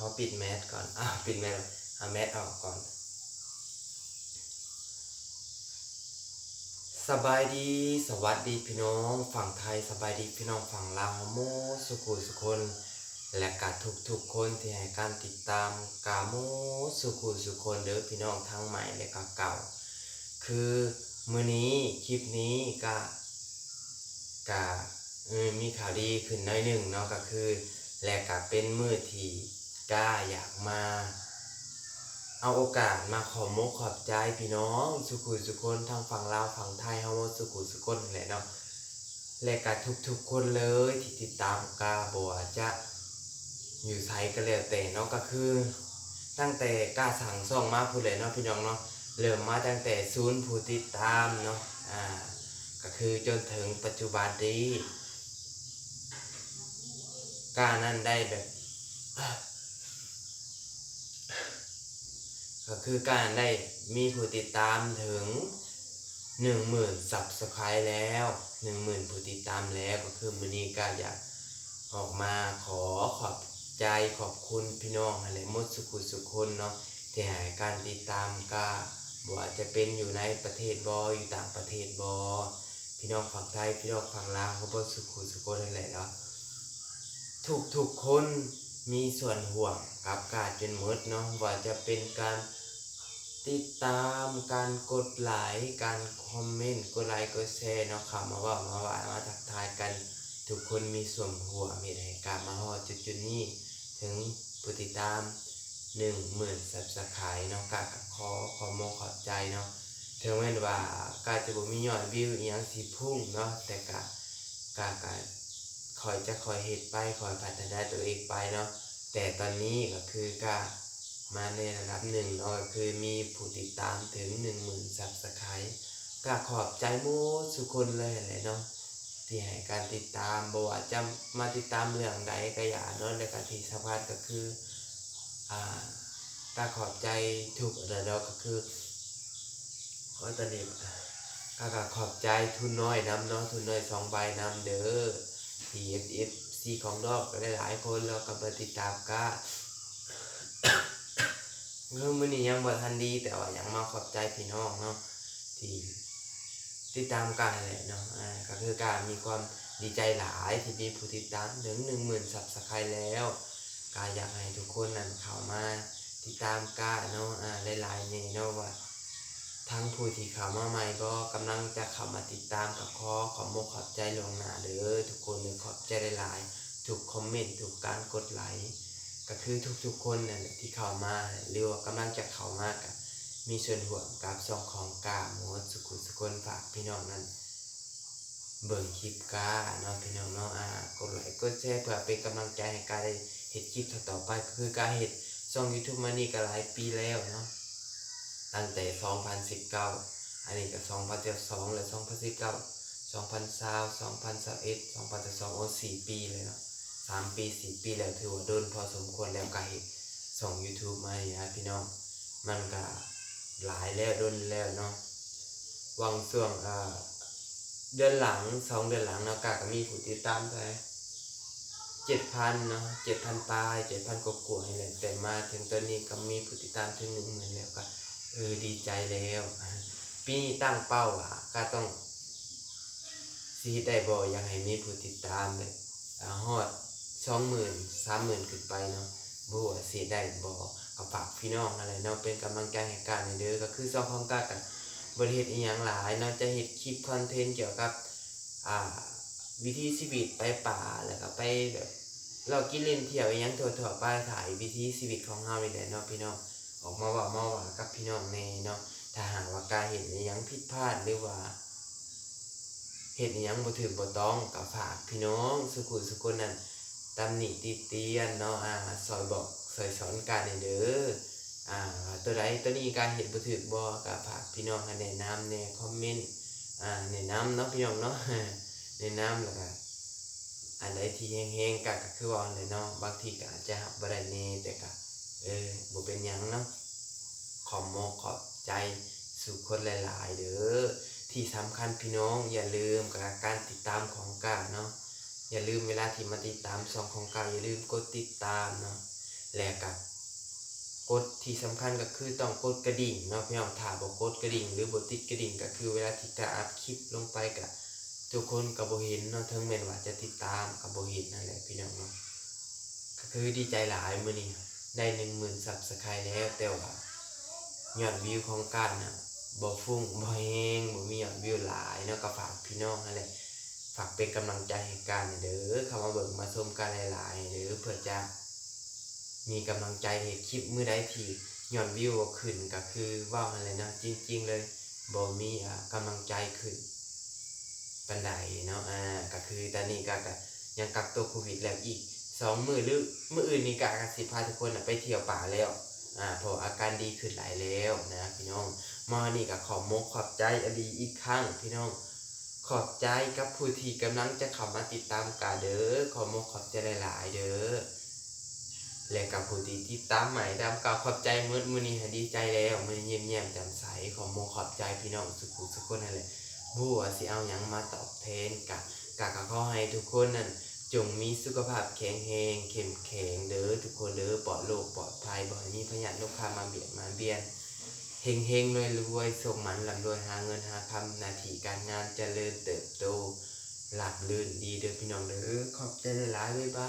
ขอปิดแมสก่อนอะปิดแมสเอาแมสออกก่อน สบายดี สวัสดีพี่น้อง ฝั่งไทยสบายดีพี่น้องฝั่งลาวโมสุขุสุคน และกาทุกทุกคนที่ให้การติดตามกาโมสุขุสุคนเด้อพี่น้องทั้งใหม่และก็เก่า คือมื้อนี้คลิปนี้ก็กะเออมีข่าวดีขึ้นน้อยหนึ่งเนาะก็คือ และก็เป็นมือที่ กล้าอยากมา เอาโอกาสมาขอมกขอบใจพี่น้องสุขุสุคนทางฝั่งลาวฝั่งไทยเฮาหมดสุขุสุคนแหละเนาะและก็ทุกๆคนเลยที่ติดตามกาบัวจะอยู่ไทยก็แล้วแต่เนาะก็คือ ตั้งแต่กล้าสั่งซ่องมาพูดเลยเนาะพี่น้องเนาะเริ่มมาตั้งแต่ศูนย์ผู้ติดตามเนาะอ่าก็คือจนถึงปัจจุบันนี้ก้านั่นได้แบบ ก็คือการได้มีผู้ติดตามถึงหนึ่งหมื่นสับสไครแล้วหนึ่งหมื่นผู้ติดตามแล้วก็คือมือนี้ก็อยากออกมาขอขอบใจขอบคุณพี่น้องอะไรมดสุขุสุคนเนาะที่ให้การติดตามก็บ่ว่าจะเป็นอยู่ในประเทศบออยู่ต่างประเทศบอพี่น้องฝั่งไทยพี่น้องฝั่งลาวก็บ่สุขุสุคนนั่นแหละเนาะทุกทุกๆคนมีส่วนห่วงกับการจนมดเนาะว่าจะเป็นการ ติดตามการกดไลค์การคอมเมนต์กดไลค์กดแชร์เนาะค่ะมาว่ามาว่ามาทักทายกัน ทุกคนมีส่วนหัวมีในการมาฮอดจุดจุดนี้ ถึงผู้ติดตามหนึ่งหมื่นสับสไครเนาะกะขอขอโมขอบใจเนาะถึงแม้ว่ากาจะบ่มียอดวิวอีหยังสิพุ่งเนาะแต่กะกะกะคอยจะคอยเฮ็ดไปคอยพัฒนาตัวเองไปเนาะแต่ตอนนี้ก็คือกะ มาในระดับหนึ่งเนาะคือมีผู้ติดตามถึงหนึ่งหมื่นซับสไครต์ก็ขอบใจมูสุคนเลยแหละเนาะที่ให้การติดตามบว่าจะมาติดตามเรื่องใดก็อย่าเนาะและก็ที่สำคัญก็คืออ่าก็ขอบใจทุกระดับก็คือขอตอนนี้ก็ก็ขอบใจทุนน้อยนำเนาะทุนน้อยสองใบนำเด้อทีเอฟเอฟซีของดอกก็ได้หลายคนแล้วก็มาติดตามก็ เมื่อมือนี้ยังบ่ทันดี แต่ว่ายังมาขอบใจพี่น้องเนาะที่ติดตามกันแหละเนาะอ่าก็คือการมีความดีใจหลายที่มีผู้ติดตามถึงหนึ่งหมื่นซับสไครแล้วก็อยากให้ทุกคนนั่นเข้ามาติดตามกาเนาะอ่าหลายๆนี่เนาะว่าทั้งผู้ที่เข้ามาใหม่ก็กำลังจะเข้ามาติดตามกับข้อขอมกขอบใจล่วงหนาเด้อทุกคนเลยขอบใจหลายๆทุกคอมเมนต์ทุกการกดไลค์ ก็คือทุกๆคนนั่นที่เข้ามาหรือว่ากำลังจะเข้ามากับมีส่วนห่วงกับซองของกาหมดสุขุสุคนฝากพี่น้องนั้น เบิ่งคลิปกาเนาะพี่น้องเนาะอ่ากดไลค์กดแชร์เพื่อเป็นกำลังใจให้กาได้เห็ดคลิปต่อไปก็คือกาเห็ดช่อง YouTube มานี่ก็หลายปีแล้วเนาะตั้งแต่ 2019 อันนี้ก็ 2012และ2019 2020 2021 2022โอ้สี่ปีเลยเนาะ สามปีสี่ปีแล้วถือว่าโดนพอสมควรแล้วก็เห็นส่ง YouTube มาเนี่ยพี่น้อง มันก็หลายแล้วโดนแล้วเนาะวังส่วงเอ่อเดือนหลังสองเดือนหลังเนาะกะก็มีผู้ติดตามไปเจ็ดพันเนาะเจ็ดพันปลายเจ็ดพันกว่าๆนี่แหละแต่มาถึงตอนนี้ก็มีผู้ติดตามถึงหนึ่งหมื่นแล้วก็เออดีใจแล้วปีนี้ตั้งเป้าอะก็ต้องซีได้บ่อยากให้มีผู้ติดตามเลยฮอด สองหมื่นสามหมื่นขึ้นไปเนาะบัวาสิได้บ่ก็ฝากพี่น้องอะไรเนาะเป็นกำลังใจให้กันในเด้อก็คือซองของกากันบริเฮ็ดอีหยังหลายเนาะจะเฮ็ดคลิปคอนเทนต์เกี่ยวกับอ่าวิธีชีวิตไปป่าแล้วก็ไปแบบเรากินเล่นเที่ยวอีหยังทั่วๆไปถ่ายวิธีชีวิตของเฮานี่แหละเนาะพี่น้องออกมาว่ามาว่ากับพี่น้องในเนาะถ้าหากว่าการเห็นอีหยังผิดพลาดหรือว่าเฮ็ดอิหยังบ่ถูกบ่ต้องก็ฝากพี่น้องสุขุสุคนนั่น ตำหนิติเตียนเนาะอ่าซอยบอกซอยสอนกันให้เด้ออ่าตัวใดตัวนี้การเฮ็ดบ่ถูกบ่ก็ฝากพี่น้องให้แนะนำแหน่คอมเมนต์อ่าแนะนำเนาะพี่น้องเนาะแนะนำแล้วก็อันใดที่แห้งๆก็ก็คือว่าเลยเนาะบางทีก็อาจจะรับบ่ได้แน่แต่ก็เออบ่เป็นหยังเนาะขอบมกขอบใจสู่คนหลายๆเด้อที่สำคัญพี่น้องอย่าลืมกับการติดตามของกาเนาะ อย่าลืมเวลาที่มาติดตามซองของกาอย่าลืมกดติดตามเนาะและกับกดที่สำคัญก็คือต้องกดกระดิ่งเนาะพี่น้องถ้าบ่กดกระดิ่ง หรือบ่ติดกระดิ่งก็คือเวลาที่จะอัพคลิปลงไปก็ทุกคนก็บ่เห็นเนาะถึงแม้ว่าจะติดตามก็บ่เห็นนั่นแหละพี่น้องเนาะก็คือดีใจหลายมื้อนี้ได้10,000 Subscribe แล้วแต่ว่ายอดวิวของการนะบ่ฟุ้งบ่แฮงบ่มียอดวิวหลายเนาะก็ฝากพี่น้องนั่นแหละ ฝากเป็นกำลังใจให้กันเด้อเข้ามาเบิ่งมาชมกันหลายๆเด้อเพื่อจะมีกำลังใจให้คลิปมื้อใดที่ย้อดวิวขึ้นก็คือว้าหั่นแหละเนาะจริง ๆ เลยบ่มีอ่ากำลังใจขึ้นปานใดเนาะอ่าก็คือตอนนี้ก็กยังกักตัวโควิดแล้วอีกสองมือหรือมืออื่นนี่ก็ก็สิพาทุกคนไปเที่ยวป่าแล้วอ่าพราะอาการดีขึ้นหลายแล้วนะพี่น้องมานี่ก็ขอมกขอบใจอดีอีกครั้งพี่น้อง ขอบใจกับผู้ที่กำลังจะเข้ามาติดตามกาเด้อขอมขอบใจหลายๆเด้อและกับผู้ที่ติดตามใหม่ดำกล่าขอบใจมื้อมื้อนี้ดีใจแล้วมื้อนี้เยี่ยมแจ่มใสขอมขอบใจพี่น้องสุขุสุขคนนั่นแหละผู้ว่าสิเอาหยังมาตอบแทนกะกะก็ขอให้ทุกคนนั่นจงมีสุขภาพแข็งแรงเข้มแข็งเด้อทุกคนเด้อปลอดโรคปลอดภัยบ่ให้มีพยาธิโรคค้ามาเบียดมาเบียน เฮงเฮงรวยรวยสมหมันลำรวยหาเงินหาคำนาทีการงานเจริญเติบโตหลับลื่นดีเด้อพี่น้องเด้อขอบใจหลายๆบ๊ายบาย